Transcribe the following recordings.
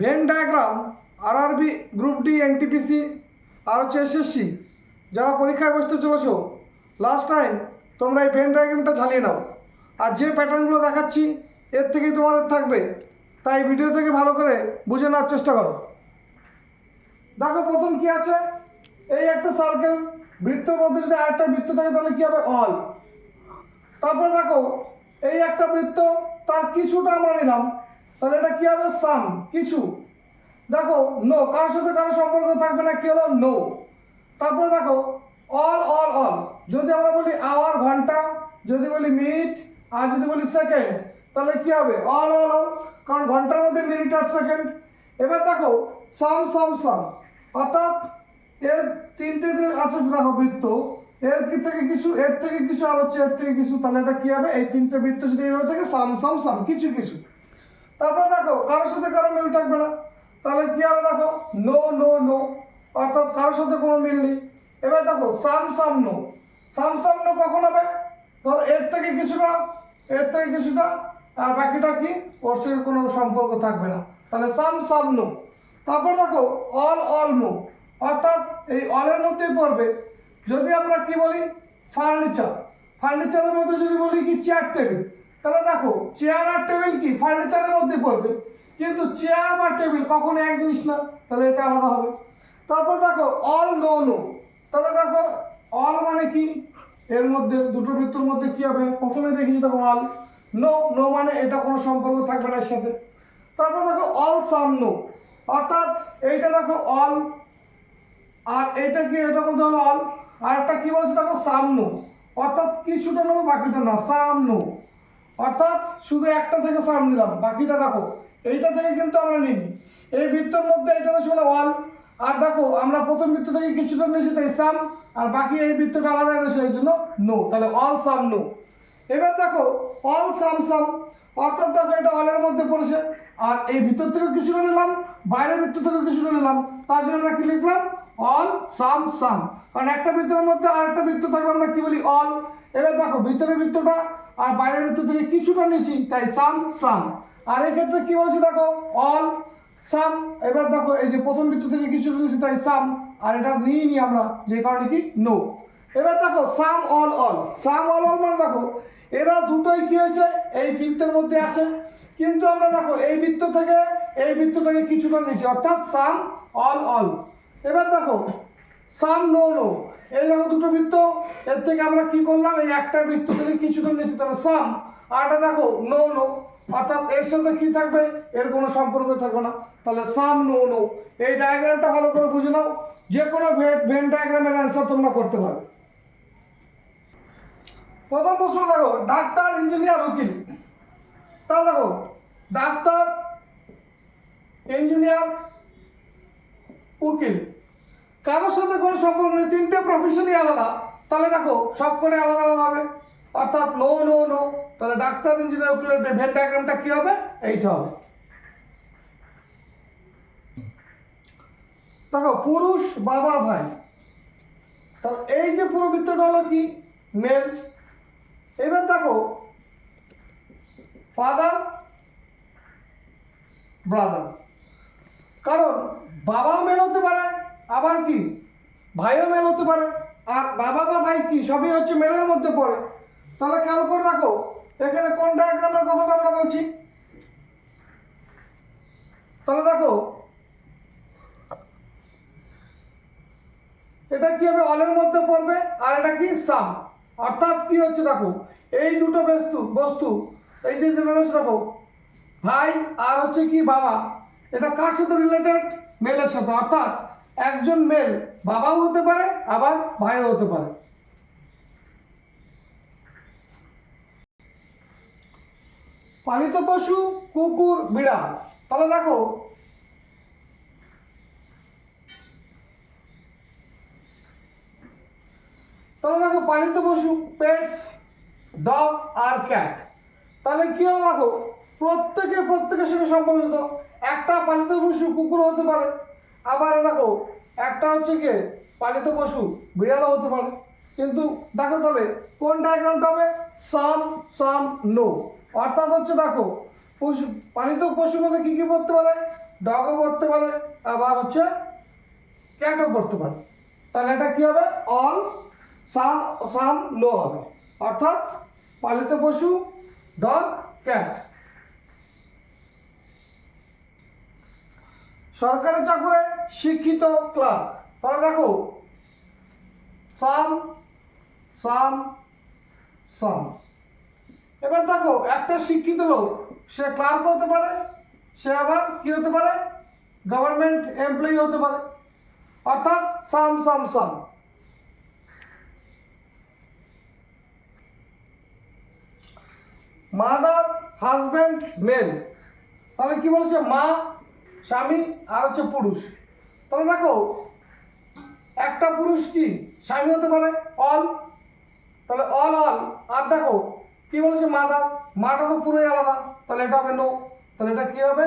Venn diagram RRB group D NTPC আর হচ্ছে SSC যারা পরীক্ষায় বসতে চলেছো লাস্ট টাইম তোমরা এই ভেন ডায়াগ্রামটা ঝালিয়ে নাও। আর যে প্যাটার্নগুলো দেখাচ্ছি, এর থেকেই তোমাদের থাকবে। তাই ভিডিও থেকে ভালো করে বুঝে নেওয়ার চেষ্টা করো। দেখো প্রথম কি আছে? এই একটা সার্কেল বৃত্তের মধ্যে যদি আরেকটা বৃত্ত থাকে, তাহলে কি হবে? অল তারপরে দেখো, এই একটা বৃত্ত, তার কিছুটা আমরা নিলাম। তাহলে এটা কি হবে? সাম, কিছু। দেখো নো কারোর সাথে কারও সম্পর্ক থাকবে না, কি হলো? নো তারপরে দেখো অল অল অল যদি আমরা বলি আওয়ার ঘণ্টা, যদি বলি মিনিট আর যদি বলি সেকেন্ড তাহলে কি হবে? অল অল অল কারণ ঘণ্টার মধ্যে মিনিট আর সেকেন্ড এবার দেখো, সাম সাম সাম। অর্থাৎ এর তিনটে যে আছে, দেখো বৃত্ত, এর কি থেকে কিছু, এর থেকে কিছু, আর হচ্ছে এর থেকে কিছু, তাহলে এটা কি হবে? এই তিনটে বৃত্ত যদি এইভাবে থাকে, সাম সাম সাম, কিছু কিছু। তারপর দেখো, কারোর সাথে কারও মিল থাকবে না। তাহলে কি হবে দেখো? নো নো নো অর্থাৎ কারোর সাথে কোনো মিল নেই। এবার দেখো সাম some know some some no কখন হবে? ধর, এর থেকে কিছুটা, এর থেকে কিছুটা, আর বাকিটা কি? ওর সঙ্গে কোনো সম্পর্ক থাকবে না। তাহলে সাম সাম নো তারপর দেখো অল অল নো অর্থাৎ এই অলের মধ্যেই পড়বে। যদি আমরা কি বলি? ফার্নিচার ফার্নিচারের মধ্যে যদি বলি কি? চেয়ার টেবিল তাহলে দেখো চেয়ার আর টেবিল কি? ফার্নিচারের মধ্যে পড়বে। কিন্তু চেয়ার বা টেবিল কখনো এক জিনিস না, তাহলে এটা আলাদা হবে। তারপর দেখো অল নো নো তাহলে দেখো অল মানে কি? এর মধ্যে, দুটো বৃত্তর মধ্যে কি হবে? প্রথমে দেখেছি দেখো অল নো নো মানে এটা কোনো সম্পর্ক থাকবে না এর সাথে। তারপর দেখো অল সাম নো অর্থাৎ এইটা দেখো অল আর এটা কি, এটার মধ্যে হলো অল আর একটা কি বলছে দেখো সামনো অর্থাৎ কিছুটা নেব বাকিটা না সামনো অর্থাৎ শুধু একটা থেকে সাম নিলাম, বাকিটা দেখো। এইটা থেকে কিন্তু আমরা নিই এই বৃত্তর মধ্যে এটা মানে ওয়াল আর দেখো, আমরা প্রথম বৃত্ত থেকে কিছুটা নিয়েছি, তাই সাম আর বাকি এই বৃত্তটা আলাদা রয়েছে এই জন্য নো তাহলে অল সাম নো এবার দেখো অল সাম সাম অর্থাৎ দেখো, এটা অলের মধ্যে পড়েছে। আর এই ভিতর থেকে কিছুটা নিলাম, বাইরের বৃত্ত থেকে কিছুটা নিলাম। তার জন্য আমরা কি লিখলাম? অল সাম সাম কারণ একটা বৃত্তের মধ্যে আর একটা বৃত্ত থাকলে আমরা কি বলি? অল এবার দেখো, ভিতরের বৃত্তটা আর বাইরের বৃত্ত থেকে কিছুটা নিয়েছি, তাই সাম সাম। আর এক্ষেত্রে কি বলছে দেখো? All, some. এবার দেখো, এই যে প্রথম বৃত্ত থেকে কিছুটা নিয়েছি, তাই সাম। আর এটা নিয়ে নি আমরা, যে কারণে কি? নো। এবার দেখো, some, all all. Some, all all মানে দেখো, এরা দুটোই কি হয়েছে? এই বৃত্তের মধ্যে আছে। কিন্তু আমরা দেখো, এই বৃত্ত থেকে এই বৃত্তটাকে কিছুটা নিয়েছি, অর্থাৎ সাম, অল অল। এবার দেখো, সাম, নো নো। এই দেখো দুটো বৃত্ত, এর থেকে আমরা কি করলাম? এই একটা বৃত্ত থেকে কিছুটা নিয়েছি তাহলে সাম আর দেখো নো নো অর্থাৎ এর সাথে কি থাকবে? এর কোনো সম্পর্ক থাকবে না। তাহলে সাম নো নো এই ডায়াগ্রামটা ভালো করে বুঝে নাও। যে কোনো ভেন ডায়াগ্রামের অ্যান্সার তোমরা করতে পারবে প্রথম প্রশ্ন দেখো, ডাক্তার ইঞ্জিনিয়ার উকিল। তাহলে দেখো, ডাক্তার ইঞ্জিনিয়ার উকিল। কারোর সাথে কোনো সম্পর্ক নেই, তিনটে প্রফেশনই আলাদা। তাহলে দেখো, সব করে আলাদা আলাদা হবে। অর্থাৎ নো নো নো তাহলে ডাক্তার ইঞ্জিনিয়ার উকিলের ভেন ডায়াগ্রামটা কি হবে? এইটা হবে। দেখো, পুরুষ বাবা, ভাই। তাহলে এই যে পুরো বৃত্তটা হলো কি? মেল এবার দেখো ফাদার ব্রাদার কারণ বাবাও মেল হতে পারে আবার কি? ভাইও মেল হতে পারে, আর বাবা বা ভাই কি? সবই হচ্ছে মেলের মধ্যে পড়ে। তাহলে খেয়াল করে দেখো এখানে কোন ডায়াগ্রামের কথাটা আমরা বলছি? তাহলে দেখো, এটা কি হবে? অলের মধ্যে পড়বে, আর এটা কি? সাম অর্থাৎ কি হচ্ছে দেখো, এই দুটো বস্তু বস্তু, এই যে রয়েছে দেখো, ভাই আর হচ্ছে কি বাবা, এটা কার সাথে রিলেটেড মেলের সাথে। অর্থাৎ একজন মেল বাবাও হতে পারে, আবার ভাইও হতে পারে। পালিত পশু, কুকুর, বিড়াল। তাহলে দেখো তাহলে দেখো পালিত পশু পেটস ডগ আর ক্যাট তাহলে কি হলো দেখো, প্রত্যেকে প্রত্যেকের সঙ্গে সম্পর্কিত একটা পালিত পশু কুকুর হতে পারে আবার দেখো, একটা হচ্ছে কি, পালিত পশু বিড়ালও হতে পারে। কিন্তু দেখো তাহলে, কোন ডায়াগ্রামটা হবে? Some some, no. অর্থাৎ হচ্ছে দেখো, পশু, পালিত পশুর মধ্যে কী কী পড়তে পারে? ডগও পড়তে পারে, আবার হচ্ছে ক্যাটও পড়তে পারে। তাহলে এটা কী হবে? অল, সাম সাম লো হবে। অর্থাৎ পালিত পশু, ডগ, ক্যাট। সরকারি চাকরে শিক্ষিত ক্লাব। তাহলে দেখো, সাম সাম সাম। এবার দেখো, একটা শিক্ষিত লোক, সে ক্লার্ক হতে পারে, সে আবার কি হতে পারে? গভর্নমেন্ট এমপ্লয়ি হতে পারে। অর্থাৎ some some some. Mother husband male তাহলে কি বলছে? মা স্বামী আর হচ্ছে পুরুষ। তাহলে দেখো, একটা পুরুষ কি স্বামী হতে পারে? অল। তাহলে অল অল। আর দেখো, কি বলেছে মাদার? মাটা তো পুরোই আলাদা। তাহলে এটা হবে নো। তাহলে এটা কি হবে?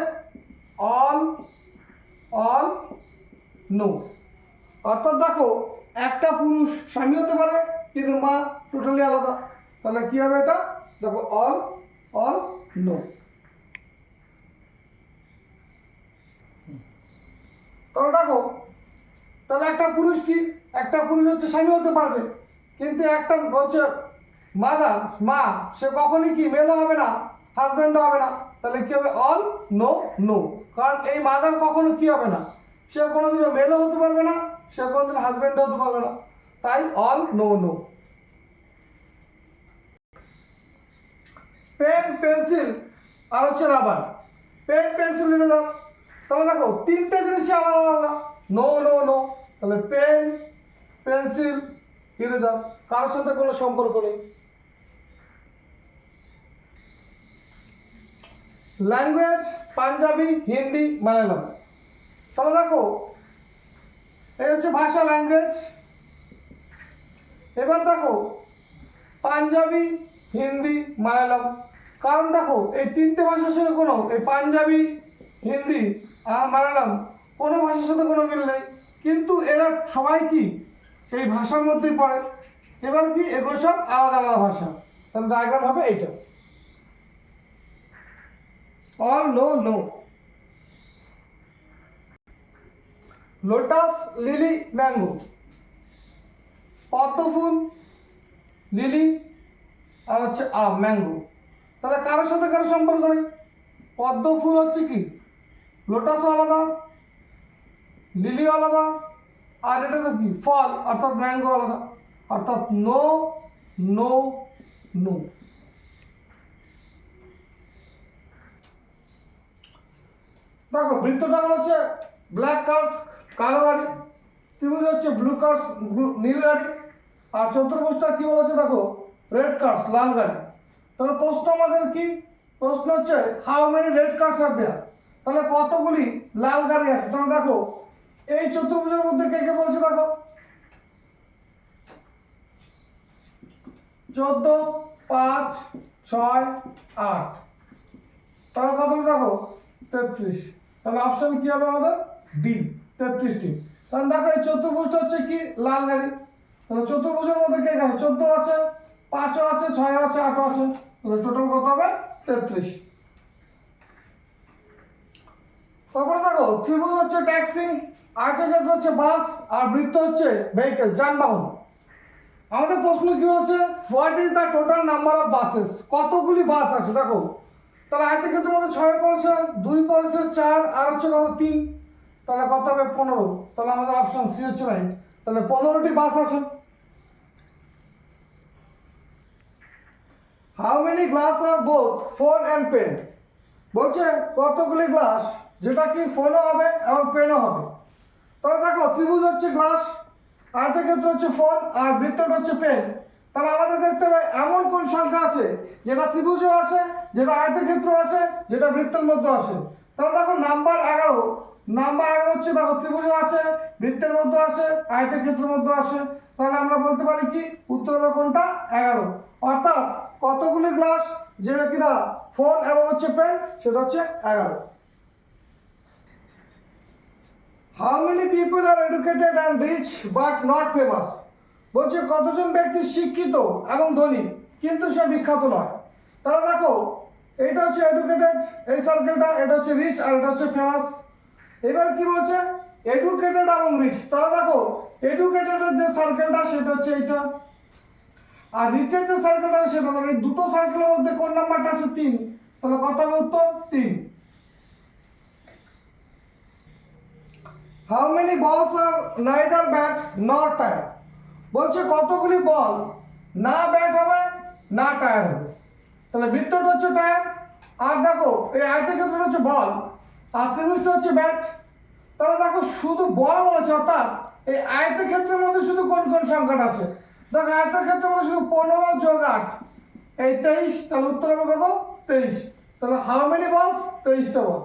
All all, no. অর্থাৎ দেখো, একটা পুরুষ স্বামী হতে পারে, কিন্তু মা টোটালি আলাদা। তাহলে কি হবে এটা? দেখো, অল অল, নো। তাহলে দেখো তাহলে একটা পুরুষ কি, একটা পুরুষ হচ্ছে স্বামী হতে পারবে। কিন্তু একটা হচ্ছে মাদার মা, সে কখনই কি মেলও হবে না হাজব্যান্ডও হবে না। তাহলে কী হবে? All, no no. কারণ এই মাদার কখনো কি হবে না? সে কোনোদিনও মেলও হতে পারবে না, সে কোনোদিন হাজব্যান্ডও হতে পারবে না। তাই all, no no. Pen, pencil, আর হচ্ছে রাবার। পেন, পেন্সিল নিয়ে যাও তাহলে দেখো, তিনটে জিনিসই আলাদা আলাদা। নো নো নো তাহলে পেন পেন্সিল দাও কারোর সাথে কোনো সম্পর্ক নেই। ল্যাঙ্গুয়েজ পাঞ্জাবি হিন্দি মালায়ালাম তাহলে দেখো, এই হচ্ছে ভাষা ল্যাঙ্গুয়েজ এবার দেখো পাঞ্জাবি হিন্দি মালায়ালাম কারণ দেখো, এই তিনটে ভাষার সঙ্গে কোনো, এই পাঞ্জাবি হিন্দি আর মালায়ালাম কোনো ভাষার সাথে কোনো মিল নেই। কিন্তু এরা সবাই কি? এই ভাষার মধ্যেই পড়ে। এবার কি? এগুলো সব আলাদা আলাদা ভাষা। তাহলে ডায়াগ্রাম হবে এইটা। All no no lotus lily mango পদ্ম ফুল লিলি আর হচ্ছে আম ম্যাঙ্গো তাহলে কারোর সাথে কারও সম্পর্ক নেই? পদ্ম ফুল হচ্ছে কি? লোটাসও আলাদা লিলি আলাদা, আর এটা তো কি? ফল, অর্থাৎ ম্যাঙ্গো আলাদা। অর্থাৎ নো নো নো দেখো, বৃত্তটা হচ্ছে ব্ল্যাক কার্স কালো গাড়ি ত্রিভুজ হচ্ছে ব্লু কার্স নীল গাড়ি আর চতুর্ভুজটা কি বলেছে দেখো? রেড কার্স লাল গাড়ি তাহলে প্রশ্ন আমাদের কি? প্রশ্ন হচ্ছে how many red cars are there তাহলে কতগুলি লাল গাড়ি আছে? তাহলে দেখো, এই চতুর্ভুজের মধ্যে কে কে বলছে দেখো। চোদ্দ, পাঁচ, ছয়, আট। তাহলে কত দেখো? তেত্রিশ। তাহলে অপশন কি হবে আমাদের? ডি তেত্রিশটি। তাহলে দেখো, এই চতুর্ভুজটা হচ্ছে কি? লাল গাড়ি। তাহলে চতুর্ভুজের মধ্যে কে আছে? চোদ্দ আছে, পাঁচও আছে ছয় আছে, আটও আছে। তাহলে টোটাল কত হবে? তেত্রিশ। তারপরে দেখো, ত্রিভুজ হচ্ছে ট্যাক্সি আয়তক্ষেত্র হচ্ছে বাস আর বৃত্ত হচ্ছে ভেহিকেল যানবাহন। আমাদের প্রশ্ন কি হচ্ছে? What is the total number of buses কতগুলি বাস আছে? দেখো, তাহলে আয়তক্ষেত্রের মধ্যে ছয় পড়েছে, দুই পড়েছে চার, আর হচ্ছে কত? তিন। তাহলে কত হবে? পনেরো। তাহলে আমাদের অপশন সি হচ্ছে রাইট তাহলে পনেরোটি বাস আছে। How many glass are both phone and pen বলছে কতগুলি গ্লাস যেটা কি ফোনও হবে এবং পেনও হবে। তাহলে দেখো, ত্রিভুজ হচ্ছে গ্লাস আয়তের আয়তক্ষেত্র হচ্ছে ফোন আর বৃত্তটা হচ্ছে পেন তাহলে আমাদের দেখতে হবে এমন কোন সংখ্যা আছে, যেটা ত্রিভুজও আছে, যেটা আয়তের আয়তক্ষেত্র আছে, যেটা বৃত্তের মধ্যে আছে। তাহলে দেখো নাম্বার এগারো। নাম্বার এগারো হচ্ছে দেখো, ত্রিভুজও আছে, বৃত্তের মধ্যে আছে আয়তের আয়তক্ষেত্রের মধ্যে আছে। তাহলে আমরা বলতে পারি কি? উত্তর হবে কোনটা? এগারো। অর্থাৎ কতগুলি গ্লাস যেটা কিনা ফোন এবং হচ্ছে পেন সেটা হচ্ছে এগারো। How many people are educated and rich but not famous বলছে, কতজন ব্যক্তি শিক্ষিত এবং ধনী? কিন্তু সে বিখ্যাত নয়। তাহলে দেখো, এটা হচ্ছে এডুকেটেড এই সার্কেলটা এটা হচ্ছে রিচ আর এটা হচ্ছে ফেমাস এবার কি বলছে? এডুকেটেড এবং রিচ তাহলে দেখো এডুকেটেডের যে সার্কেলটা সেটা হচ্ছে এইটা। আর রিচের যে সার্কেলটা সেটা এই দুটো সার্কেলের মধ্যে কোন নাম্বারটা আছে? তিন। তাহলে কত হবে উত্তর, তিন। How many balls are neither bat not tyre বলছে কতগুলি বল না ব্যাট হবে, না টায়ার হবে? তাহলে বৃত্তটা হচ্ছে টায়ার আর দেখো, এই আয়তক্ষেত্রটা হচ্ছে বল আর ত্রিভুজটা হচ্ছে ব্যাট তাহলে দেখো, শুধু বল বলেছে, অর্থাৎ এই আয়তক্ষেত্রের মধ্যে শুধু কোন কোন সংখ্যাটা আছে? দেখো, আয়তক্ষেত্রের মধ্যে শুধু পনেরো যোগ আট, এই তেইশ, তাহলে উত্তর হবে কত? তেইশ। তাহলে হাউ মেনি বলস তেইশটা বল